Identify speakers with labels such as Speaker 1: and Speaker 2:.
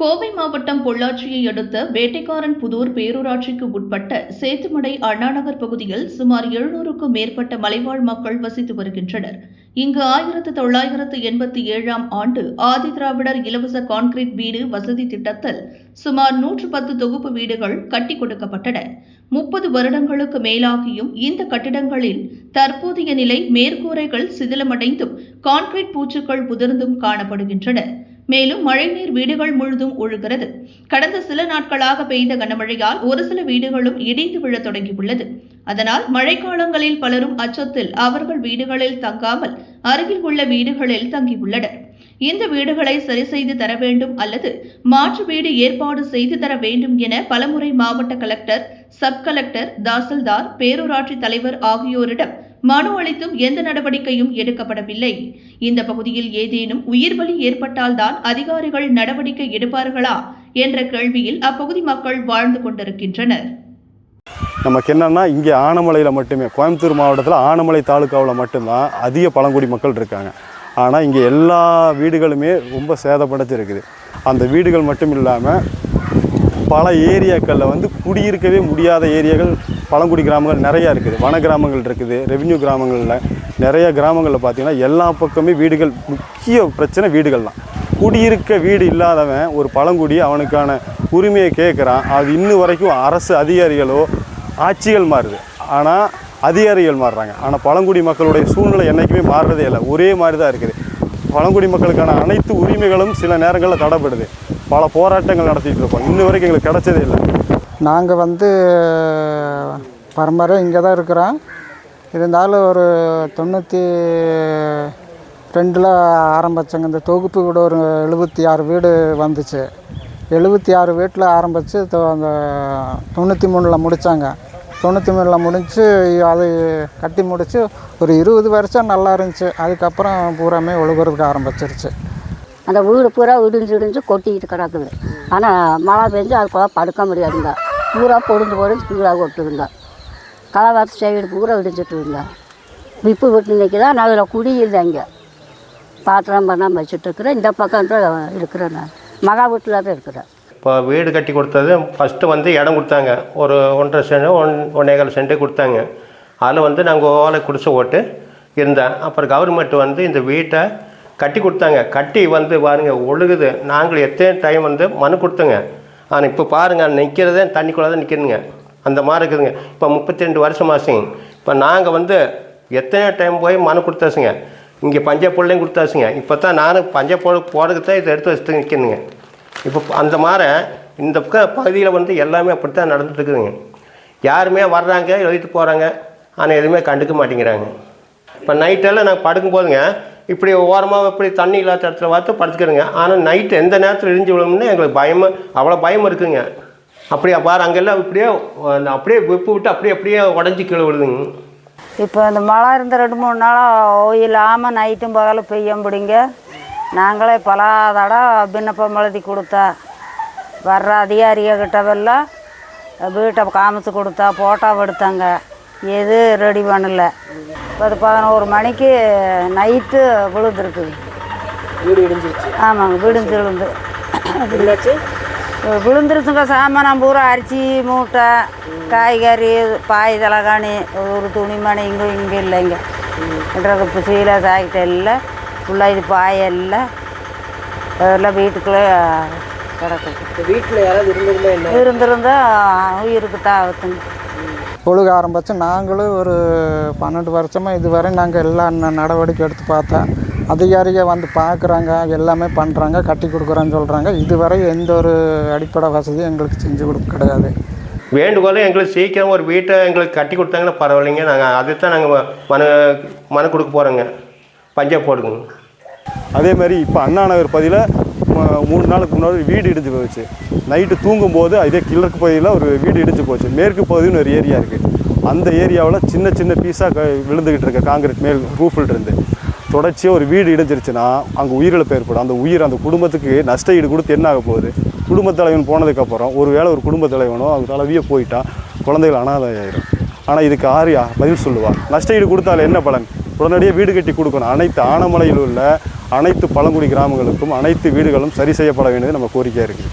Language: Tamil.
Speaker 1: கோவை மாவட்டம் பொள்ளாச்சியை அடுத்த வேட்டைக்காரன் புதூர் பேரூராட்சிக்கு உட்பட்ட சேத்துமடை அண்ணாநகர் பகுதியில் சுமார் எழுநூறுக்கும் மேற்பட்ட மலைவாழ் மக்கள் வசித்து வருகின்றனர். இங்கு ஆயிரத்து தொள்ளாயிரத்து எண்பத்தி ஏழாம் ஆண்டு ஆதிதிராவிடர் இலவச கான்கிரீட் வீடு வசதி திட்டத்தில் சுமார் நூற்று பத்து தொகுப்பு வீடுகள் கட்டி கொடுக்கப்பட்டன. முப்பது வருடங்களுக்கு மேலாகியும் இந்த கட்டிடங்களில் தற்போதைய நிலை மேற்கூரைகள் சிதிலமடைந்தும் கான்கிரீட் பூச்சுக்கள் புதிர்ந்தும் காணப்படுகின்றன. மேலும் மழைநீர் வீடுகள் முழுதும் ஒழுகிறது. கடந்த சில நாட்களாக பெய்த கனமழையால் ஒரு சில வீடுகளும் இடிந்து விழத் தொடங்கியுள்ளது. அதனால் மழைக்காலங்களில் பலரும் அச்சத்தில் அவர்கள் வீடுகளில் தங்காமல் அருகில் உள்ள வீடுகளில் தங்கியுள்ளனர். இந்த வீடுகளை சரி செய்து தர வேண்டும் அல்லது மாற்று வீடு ஏற்பாடு செய்து தர வேண்டும் என பலமுறை மாவட்ட கலெக்டர் சப் கலெக்டர் தாசில்தார் பேரூராட்சி தலைவர் ஆகியோரிடம் மனு அளித்தும் எந்த நடவடிக்கையும் எடுக்கப்படவில்லை. இந்த பகுதியில் ஏதேனும் உயிர் பலி ஏற்பட்டால்தான் அதிகாரிகள் நடவடிக்கை எடுப்பார்களா என்ற கேள்வியில் அப்பகுதி மக்கள் வாழ்ந்து கொண்டிருக்கின்றனர்.
Speaker 2: நமக்கு என்னென்னா இங்கே ஆனமலையில் மட்டுமே கோயம்புத்தூர் மாவட்டத்தில் ஆனமலை தாலுக்காவில் மட்டும்தான் அதிக பழங்குடி மக்கள் இருக்காங்க. ஆனால் இங்கே எல்லா வீடுகளுமே ரொம்ப சேதப்படைச்சிருக்குது அந்த வீடுகள் மட்டும் இல்லாமல் பல ஏரியாக்களில் வந்து குடியிருக்கவே முடியாத ஏரியாக்கள் பழங்குடி கிராமங்கள் நிறையா இருக்குது. வன கிராமங்கள் இருக்குது ரெவென்யூ கிராமங்களில் நிறைய கிராமங்களில் பார்த்திங்கன்னா எல்லா பக்கமே வீடுகள் முக்கிய பிரச்சனை வீடுகள் தான். குடியிருக்க வீடு இல்லாதவன் ஒரு பழங்குடி அவனுக்கான உரிமையை கேட்குறான். அது இன்னும் வரைக்கும் அரசு அதிகாரிகளோ ஆட்சிகள் மாறுது. ஆனால் அதிகாரிகள் மாறுறாங்க. ஆனால் பழங்குடி மக்களுடைய சூழ்நிலை என்றைக்குமே மாறுறதே இல்லை. ஒரே மாதிரி தான் இருக்குது. பழங்குடி மக்களுக்கான அனைத்து உரிமைகளும் சில நேரங்களில் தடைப்படுது பல போராட்டங்கள் நடத்திட்டு இருக்கோம் இன்ன வரைக்கும் எங்களுக்கு கிடைச்சதே இல்லை.
Speaker 3: நாங்கள் வந்து பரம்பரை இங்கே தான் இருக்கிறோம். இருந்தாலும் ஒரு தொண்ணூற்றி ரெண்டில் ஆரம்பித்தங்க இந்த தொகுப்பு வீடு ஒரு எழுபத்தி ஆறு வீடு வந்துச்சு. எழுபத்தி ஆறு வீட்டில் ஆரம்பித்து அந்த தொண்ணூற்றி மூணில் முடித்தாங்க தொண்ணூற்றி மூணில் முடிஞ்சு அது கட்டி முடித்து ஒரு இருபது வருஷம் நல்லா இருந்துச்சு. அதுக்கப்புறம் பூராமே ஒழுகுறதுக்கு ஆரம்பிச்சிருச்சு.
Speaker 4: அந்த வீடு பூரா இடிஞ்சு இடிஞ்சு கொட்டிக்கிட்டு கிடக்குது. ஆனால் மழை பெஞ்சு அதுக்குள்ள படுக்க முடியாதுங்க. பூரா பொடிஞ்சு பொடிஞ்சு கீழே கொட்டுதுங்க கலவாத்து சைடு பூரா இடிஞ்சிட்டு இருந்தா. விப்பு விட்டு நிற்கிதான் நான் அதில் குடி இல்லை இங்கே. பாத்திரம் பண்ணாமல் வச்சுட்டு இருக்கிறேன். இந்த பக்கம் தான் இருக்கிறேன் நான். மகா வீட்டில் தான் இருக்கிறேன்.
Speaker 5: இப்போ வீடு கட்டி கொடுத்தது ஃபஸ்ட்டு வந்து இடம் கொடுத்தாங்க. ஒரு ஒன்றரை சென்ட் ஒன் ஒன்னேகால் சென்ட்டு கொடுத்தாங்க. அதில் வந்து நாங்கள் ஓலை குடிசை ஓட்டு இருந்தேன். அப்புறம் கவர்மெண்ட் வந்து இந்த வீட்டை கட்டி கொடுத்தாங்க. கட்டி வந்து பாருங்க ஒழுகுது. நாங்கள் எத்தனை டைம் வந்து மனு கொடுத்தோங்க. ஆனால் இப்போ பாருங்கள் நிற்கிறதே தண்ணிக்குள்ளே தான் நிற்கிறதுங்க அந்த மாதிரி இருக்குதுங்க. இப்போ முப்பத்தி ரெண்டு வருஷம் ஆச்சுங்க. இப்போ நாங்கள் வந்து எத்தனையோ டைம் போய் மனு கொடுத்தாச்சுங்க. இங்கே பஞ்ச பஞ்சாயப்புள்ளையும் கொடுத்தாச்சுங்க. இப்போ தான் நானும் பஞ்ச பஞ்சாயப்பு போடுறதுக்கு தான் இதை எடுத்து வச்சுட்டு நிற்கணுங்க இப்போ அந்த மாதிரி இந்த பக்கம் பகுதியில் வந்து எல்லாமே அப்படி தான் நடந்துட்டுருக்குதுங்க. யாருமே வர்றாங்க எழுதிட்டு போகிறாங்க ஆனால் எதுவுமே கண்டுக்க மாட்டேங்கிறாங்க. இப்போ நைட்டெல்லாம் நாங்கள் படுக்கும் போதுங்க இப்படி ஓரமாக இப்படி தண்ணி இல்லாத இடத்துல பார்த்து படுத்துக்கிறோங்க. ஆனால் நைட்டு எந்த நேரத்தில் இழிஞ்சு விழும்னு எங்களுக்கு பயமாக அவ்வளோ பயம் இருக்குங்க. அப்படியே பாரு அங்கெல்லாம் இப்படியே அந்த அப்படியே விப்பு விட்டு அப்படியே அப்படியே உடஞ்சி கீழே விழுதுங்க.
Speaker 6: இப்போ இந்த மழை இருந்த ரெண்டு மூணு நாளாக இல்லாமல் நைட்டும் பகலும் பெய்யும் பிடிங்க நாங்களே பல தடவை விண்ணப்பம் எழுதி கொடுத்தா. வர்ற அதிகாரிகிட்டவெல்லாம் வீட்டை காமிச்சு கொடுத்தா ஃபோட்டோ எடுத்தாங்க. எது ரெடி பண்ணல. அது பதினோரு மணிக்கு நைட்டு விழுந்துருக்குது
Speaker 7: வீடு இடிஞ்சிருச்சு.
Speaker 6: ஆமாங்க விழுந்து. விழுந்து விழுந்துருச்சுங்க சாமானம் பூரா அரிசி மூட்டை காய்கறி பாய் தலகாணி ஒரு துணிமணி இங்கே இங்கே இல்லைங்க இப்போ சீலை சாக்கிட்ட இல்லை ஃபுல்லாக இது பாய் எல்லாம் எல்லாம் வீட்டுக்குள்ளே கிடக்குது
Speaker 7: வீட்டில் யாராவது என்ன?
Speaker 6: இருந்திருந்தா உயிருக்கு தாவத்துங்க
Speaker 3: ஒழுக ஆரம்பித்து நாங்களும் ஒரு பன்னெண்டு வருஷமாக இதுவரை நாங்கள் எல்லா ந- நடவடிக்கை எடுத்து பார்த்தோம். அதிகாரிகள் வந்து பார்க்குறாங்க எல்லாமே பண்ணுறாங்க கட்டி கொடுக்குறேன்னு சொல்கிறாங்க இதுவரை எந்த ஒரு அடிப்படை வசதியும் எங்களுக்கு செஞ்சு கொடுக்க கிடையாது.
Speaker 5: வேண்டுகோளும் எங்களுக்கு சீக்கிரம் ஒரு வீட்டை எங்களுக்கு கட்டி கொடுத்தாங்கன்னா பரவாயில்லைங்க. நாங்கள் அதை தான் நாங்கள் மனு மனு கொடுக்க போகிறோங்க பஞ்சாப் போடுங்க.
Speaker 2: அதே மாதிரி இப்போ அண்ணா நகர் பகுதியில் மூணு நாளுக்கு முன்னாடி வீடு இடிஞ்சு போச்சு. நைட்டு தூங்கும்போது அதே கிழக்கு பகுதியில் ஒரு வீடு இடிஞ்சு போச்சு. மேற்கு பகுதின்னு ஒரு ஏரியா இருக்குது அந்த ஏரியாவில் சின்ன சின்ன பீஸாக விழுந்துக்கிட்டு இருக்க காங்கிரீட் மேல் ரூஃபில் இருந்து. தொடர்ச்சியாக ஒரு வீடு இடிஞ்சிருச்சுன்னா அங்கே உயிரிழப்பு ஏற்படும். அந்த உயிர் அந்த குடும்பத்துக்கு நஷ்ட ஈடு கொடுத்து என்ன ஆக போகுது? குடும்பத் தலைவன் போனதுக்கப்புறம் ஒரு வேளை ஒரு குடும்பத் தலைவனோ அவங்க தலைவியே போயிட்டான் குழந்தைகள் அனாதை ஆயிரும் ஆனால் இதுக்கு ஆரியா பதில் சொல்லுவாள் நஷ்ட ஈடு கொடுத்தால என்ன பலன்? உடனடியாக வீடு கட்டி கொடுக்கணும். அனைத்து ஆனமலையில் உள்ள அனைத்து பழங்குடி கிராமங்களுக்கும் அனைத்து வீடுகளும் சரி செய்யப்பட வேண்டியது நம்ம கோரிக்கையாக இருக்குது.